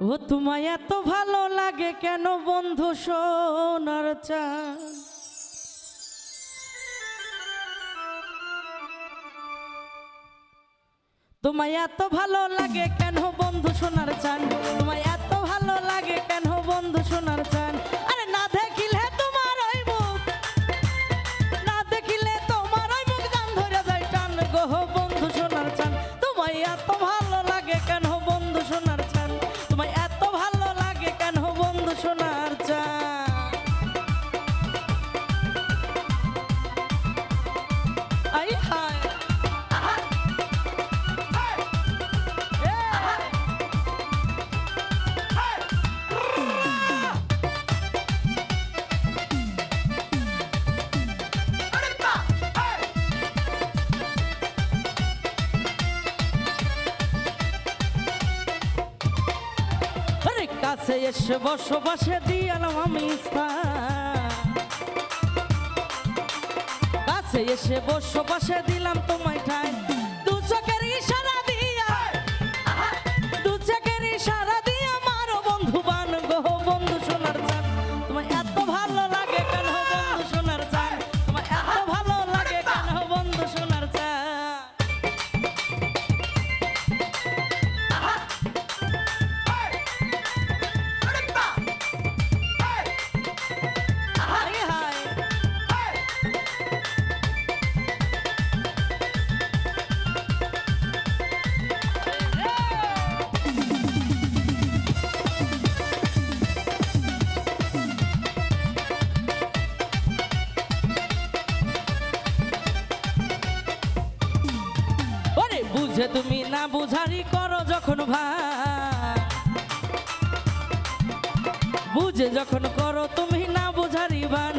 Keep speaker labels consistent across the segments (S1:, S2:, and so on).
S1: ও তোমায় এত ভালো লাগে কেন বন্ধু সোনার চান তোমায় এত ভালো লাগে কেন বন্ধু সোনার চান তোমায় এত ভালো লাগে কেন বন্ধু সোনার চান আরে না দেখিলে তোমার ওই মুখ, না দেখিলে তোমার ওই মুখ জান ধরে যায় টান গো বন্ধু সোনার চান তোমায় এত ভালো কাছে এসে বসবাসে দিয়ালাম আমি কাছে এসে বসবাসে দিলাম তোমায় ঠাই বুঝে তুমি না বুঝারি করো যখন ভাই। বুঝে যখন করো তুমি না বুঝারি বান।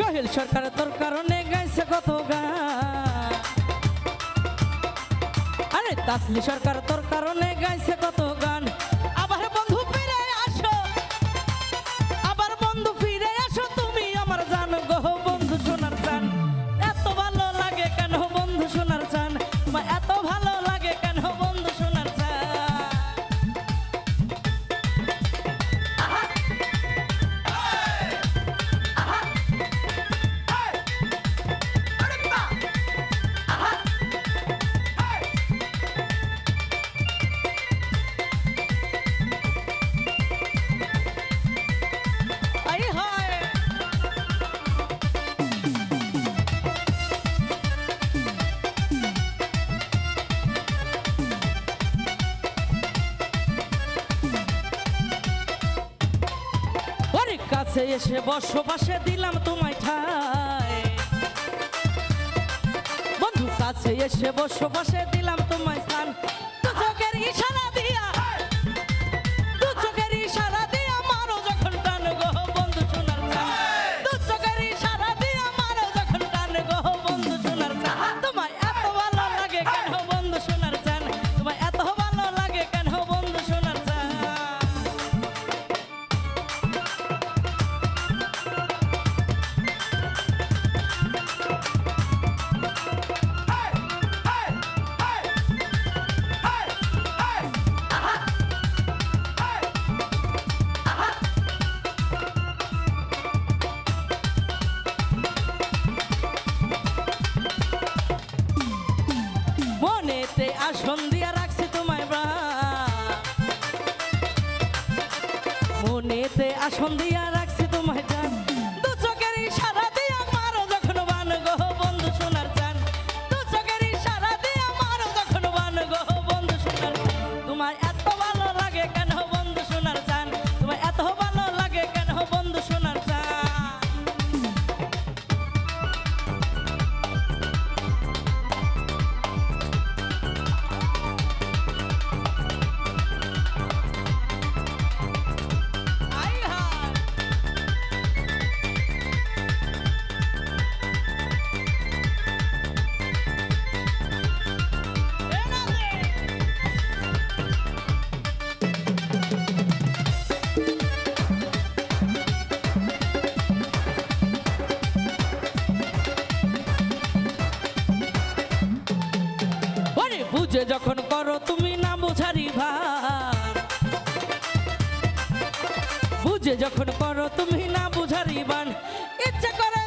S1: সোহেল সরকার তোর কারণে গাইছে কত গান আরে তাসলি সরকার তোর কারণে গাইছে কত কাছে এসে বসবাসে দিলাম তোমায় ঠায়। বন্ধু কাছে এসে বসবাসে দিলাম মনেতে আসন দিয়া রাখছি তোমায় বা। মনেতে আসন দিয়া রাখছি তোমায় জান। যখন করো তুমি না বোঝারি ভার। বুঝে যখন করো তুমি না বোঝারি বান। ইচ্ছা করে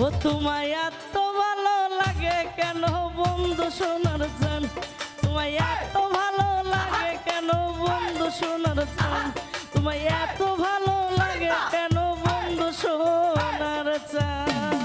S1: ও, তোমায় এত ভালো লাগে কেন বন্ধু সোনার চান তোমায় এত ভালো লাগে কেন বন্ধু সোনার চান তোমায় এত ভালো লাগে কেন বন্ধু সোনার চান